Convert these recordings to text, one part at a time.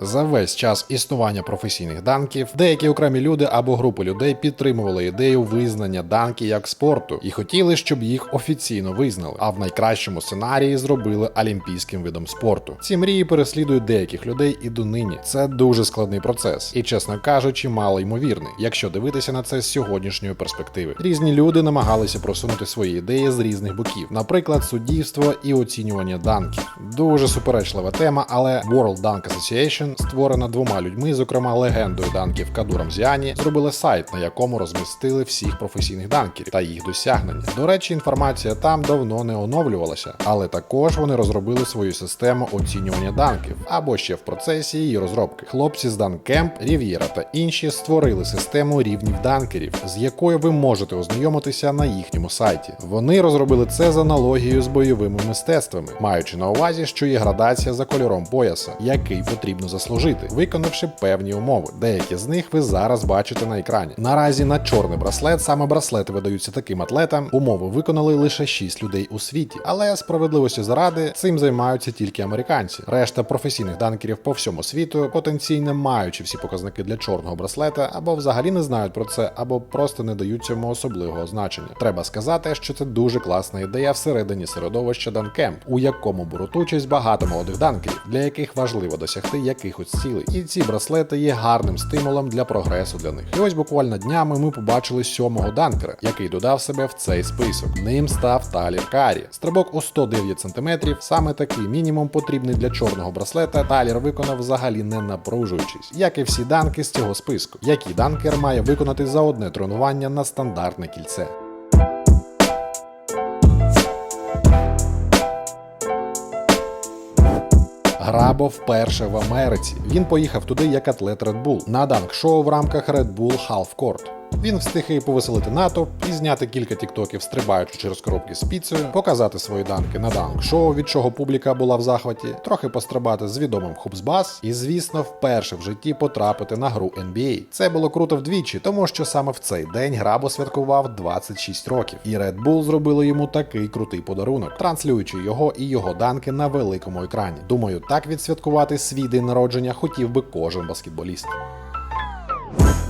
За весь час існування професійних данків деякі окремі люди або групи людей підтримували ідею визнання данки як спорту і хотіли, щоб їх офіційно визнали, а в найкращому сценарії зробили олімпійським видом спорту. Ці мрії переслідують деяких людей і донині. Це дуже складний процес, і, чесно кажучи, мало ймовірний, якщо дивитися на це з сьогоднішньої перспективи. Різні люди намагалися просунути свої ідеї з різних боків, наприклад, суддівство і оцінювання данків. Дуже суперечлива тема, але World Dunk Association, створена двома людьми, зокрема легендою данків Каду Рамзіані, зробили сайт, на якому розмістили всіх професійних данкерів та їх досягнення. До речі, інформація там давно не оновлювалася, але також вони розробили свою систему оцінювання данків або ще в процесі її розробки. Хлопці з Данкемп, Рів'єра та інші створили систему рівнів данкерів, з якою ви можете ознайомитися на їхньому сайті. Вони розробили це з аналогією з бойовими мистецтвами, маючи на увазі, що є градація за кольором пояса, який потрібно заслужити, виконавши певні умови. Деякі з них ви зараз бачите на екрані. Наразі на чорний браслет саме браслети видаються таким атлетам. Умови виконали лише 6 людей у світі, але справедливості заради цим займаються тільки американці. Решта професійних данкерів по всьому світу, потенційно маючи всі показники для чорного браслета, або взагалі не знають про це, або просто не дають цьому особливого значення. Треба сказати, що це дуже класна ідея всередині середовища Данкемп, у якому беруть участь багато молодих данкерів, для яких важливо досягти якихось цілей. І ці браслети є гарним стимулом для прогресу для них. І ось буквально днями ми побачили сьомого данкера, який додав себе в цей список. Ним став Талір Карі. Стрибок у 109 см, саме такий мінімум потрібний для чорного браслета. Талір виконав взагалі не напружуючись, як і всі данки з цього списку, які данкер має виконати за одне тренування на стандартне кільце. Грабо вперше в Америці. Він поїхав туди як атлет Red Bull на данк-шоу в рамках Red Bull Half Court. Він встиг і повеселити натовп і зняти кілька тіктоків, стрибаючи через коробки з піцею, показати свої данки на данк-шоу, від чого публіка була в захваті, трохи пострибати з відомим Хубсбас і, звісно, вперше в житті потрапити на гру NBA. Це було круто вдвічі, тому що саме в цей день Грабо святкував 26 років, і Red Bull зробили йому такий крутий подарунок, транслюючи його і його данки на великому екрані. Думаю, так відсвяткувати свій день народження хотів би кожен баскетболіст.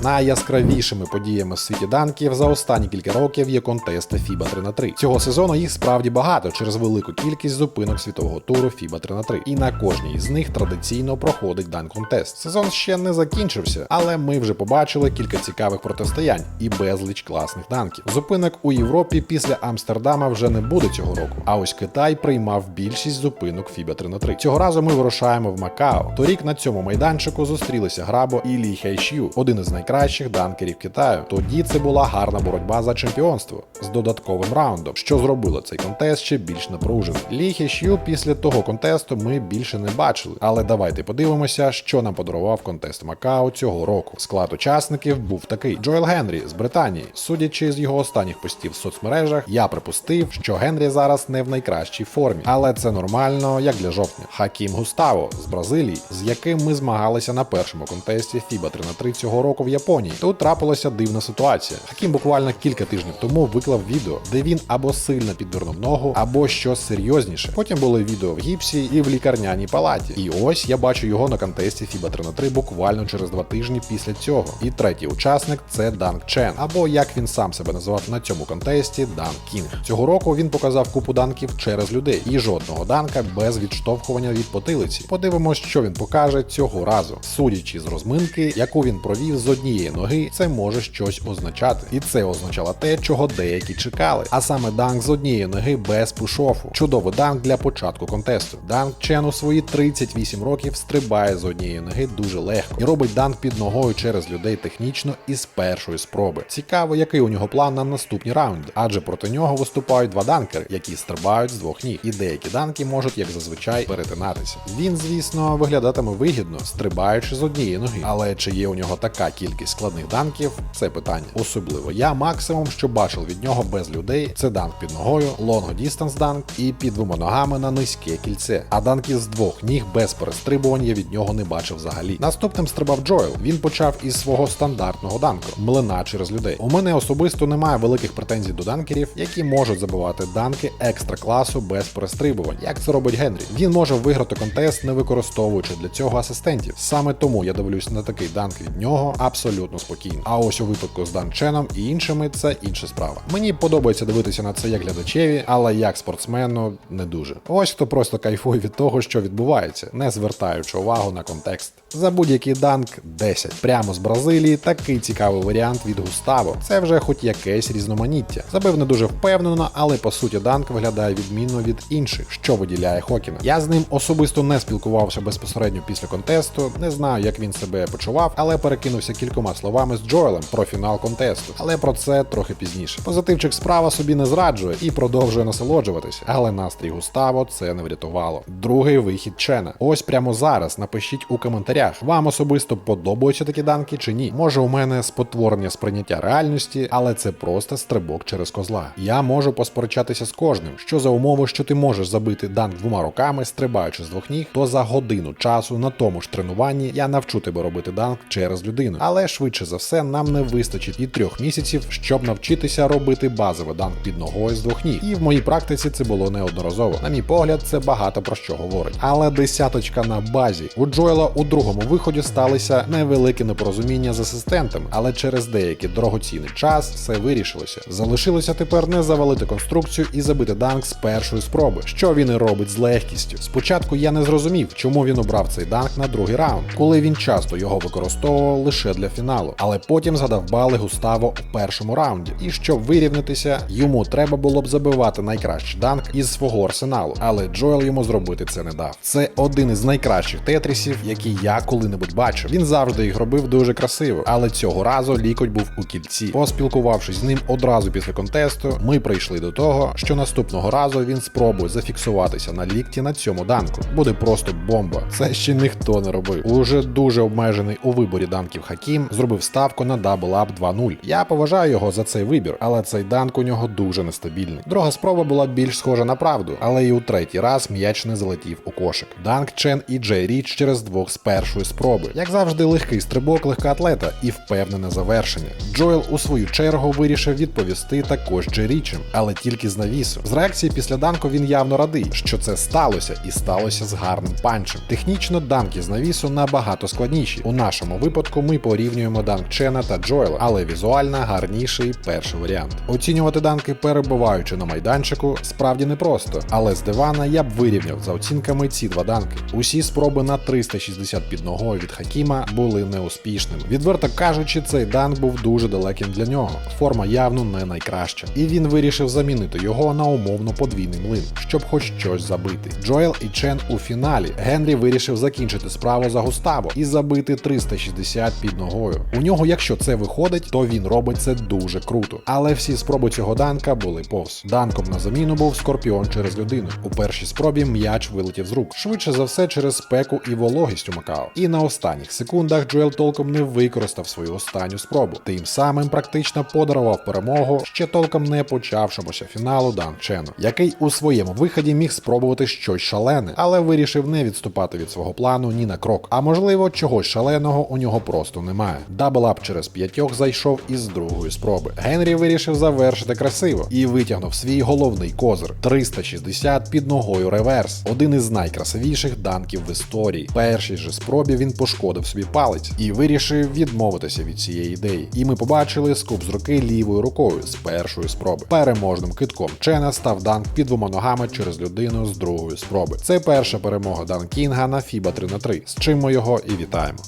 Найяскравішими подіями в світі данків за останні кілька років є контести FIBA 3 на 3 Цього сезону їх справді багато через велику кількість зупинок світового туру FIBA 3 на 3 І на кожній із них традиційно проходить дан-контест. Сезон ще не закінчився, але ми вже побачили кілька цікавих протистоянь і безліч класних данків. Зупинок у Європі після Амстердама вже не буде цього року. А ось Китай приймав більшість зупинок FIBA 3 на 3 Цього разу ми вирушаємо в Макао. Торік на цьому майданчику зустрілися Грабо і Лі Хайшю, один із найкращих найкращих данкерів Китаю. Тоді це була гарна боротьба за чемпіонство з додатковим раундом, що зробило цей контест ще більш напруженим. Лі Хешю після того контесту ми більше не бачили. Але давайте подивимося, що нам подарував контест Макао цього року. Склад учасників був такий: Джоел Генрі з Британії. Судячи з його останніх постів в соцмережах, я припустив, що Генрі зараз не в найкращій формі, але це нормально, як для жовтня. Хакім Густаво з Бразилії, з яким ми змагалися на першому контесті FIBA 3 на 3 цього року в Японії. Японії. Тут трапилася дивна ситуація. Хакім буквально кілька тижнів тому виклав відео, де він або сильно підвернув ногу, або щось серйозніше. Потім були відео в гіпсі і в лікарняній палаті. І ось я бачу його на контесті FIBA 3 на 3 буквально через два тижні після цього. І третій учасник це Данк Чен, або як він сам себе називав на цьому контесті, Дан Кінг. Цього року він показав купу данків через людей і жодного данка без відштовхування від потилиці. Подивимось, що він покаже цього разу, судячи з розминки, яку він провів з однієї однієї ноги, це може щось означати. І це означало те, чого деякі чекали. А саме данк з однієї ноги без пушофу. Чудовий данк для початку контесту. Данк Чен у свої 38 років стрибає з однієї ноги дуже легко і робить данк під ногою через людей технічно і з першої спроби. Цікаво, який у нього план на наступні раунди, адже проти нього виступають два данкери, які стрибають з двох ніг. І деякі данки можуть, як зазвичай, перетинатися. Він, звісно, виглядатиме вигідно, стрибаючи з однієї ноги, але чи є у нього така кількість? Кількість складних данків це питання. Особливо я максимум, що бачив від нього без людей, це данк під ногою, лонго дістанс данк і під двома ногами на низьке кільце. А данків з двох ніг без перестрибувань я від нього не бачив взагалі. Наступним стрибав Джоел. Він почав із свого стандартного данку млина через людей. У мене особисто немає великих претензій до данкерів, які можуть забивати данки екстра класу без перестрибувань, як це робить Генрі. Він може виграти контест, не використовуючи для цього асистентів. Саме тому я дивлюсь на такий данк від нього абсолютно спокійно. А ось у випадку з Данченом і іншими це інша справа. Мені подобається дивитися на це як глядачеві, але як спортсмену не дуже. Ось хто просто кайфує від того, що відбувається, не звертаючи увагу на контекст. За будь-який данк 10. Прямо з Бразилії такий цікавий варіант від Густаво. Це вже хоч якесь різноманіття. Забив не дуже впевнено, але по суті данк виглядає відмінно від інших, що виділяє Хокіна. Я з ним особисто не спілкувався безпосередньо після контесту, не знаю, як він себе почував, але перекинувся кількома словами з Джоелем про фінал контесту. Але про це трохи пізніше. Позитивчик справа собі не зраджує і продовжує насолоджуватися, але настрій Густаво це не врятувало. Другий вихід Чена. Ось прямо зараз напишіть у коментарях, вам особисто подобаються такі данки чи ні. Може, у мене спотворення сприйняття реальності, але це просто стрибок через козла. Я можу посперечатися з кожним, що за умови, що ти можеш забити данк двома руками, стрибаючи з двох ніг, то за годину часу на тому ж тренуванні я навчу тебе робити данк через людину. Але швидше за все нам не вистачить і трьох місяців, щоб навчитися робити базовий данк під ногою з двох ніг. І в моїй практиці це було неодноразово. На мій погляд, це багато про що говорить. Але десяточка на базі у Джоела у другому виході сталися невеликі непорозуміння з асистентами, але через деякий дорогоцінний час все вирішилося. Залишилося тепер не завалити конструкцію і забити данк з першої спроби, що він і робить з легкістю. Спочатку я не зрозумів, чому він обрав цей данк на другий раунд, коли він часто його використовував лише для фіналу. Але потім згадав бали Густаво у першому раунді. І щоб вирівнятися, йому треба було б забивати найкращий данк із свого арсеналу. Але Джоел йому зробити це не дав. Це один із найкращих тетрісів, які я коли-небудь бачив. Він завжди їх робив дуже красиво, але цього разу лікоть був у кільці. Поспілкувавшись з ним одразу після контесту, ми прийшли до того, що наступного разу він спробує зафіксуватися на лікті на цьому данку. Буде просто бомба. Це ще ніхто не робив. Уже дуже обмежений у виборі данків Хакім зробив ставку на Double Up 2-0. Я поважаю його за цей вибір, але цей данк у нього дуже нестабільний. Друга спроба була більш схожа на правду, але і у третій раз м'яч не залетів у кошик. Данк Чен і Джей Річ через двох з першої спроби. Як завжди, легкий стрибок легкоатлета і впевнене завершення. Джоел у свою чергу вирішив відповісти також Джей Річем, але тільки з навісу. З реакції після данку він явно радий, що це сталося, і сталося з гарним панчем. Технічно данки з навісу набагато складніші. У нашому випадку ми порівнюємо данк Чена та Джоела, але візуально гарніший перший варіант. Оцінювати данки, перебуваючи на майданчику, справді непросто, але з дивана я б вирівняв за оцінками ці два данки. Усі спроби на 360 під ногою від Хакіма були неуспішними. Відверто кажучи, цей данк був дуже далеким для нього. Форма явно не найкраща. І він вирішив замінити його на умовно подвійний млин, щоб хоч щось забити. Джоел і Чен у фіналі. Генрі вирішив закінчити справу за Густаво і забити 360 під ногою. У нього, якщо це виходить, то він робить це дуже круто. Але всі спроби цього данка були повз. Данком на заміну був скорпіон через людину. У першій спробі м'яч вилетів з рук. Швидше за все через спеку і вологість у Макао. І на останніх секундах Джоел толком не використав свою останню спробу. Тим самим практично подарував перемогу ще толком не почавшомуся фіналу Дан Чену, який у своєму виході міг спробувати щось шалене, але вирішив не відступати від свого плану ні на крок. А можливо, чогось шаленого у нього просто немає. Даблап через п'ятьох зайшов із другої спроби. Генрі вирішив завершити красиво і витягнув свій головний козир 360 під ногою реверс. Один із найкрасивіших данків в історії. Першій же спробі він пошкодив собі палець і вирішив відмовитися від цієї ідеї. І ми побачили скуп з руки лівою рукою з першої спроби. Переможним китком Чена став данк під двома ногами через людину з другої спроби. Це перша перемога Дан Кінга на Фіба 3 на 3 з чим ми його і вітаємо.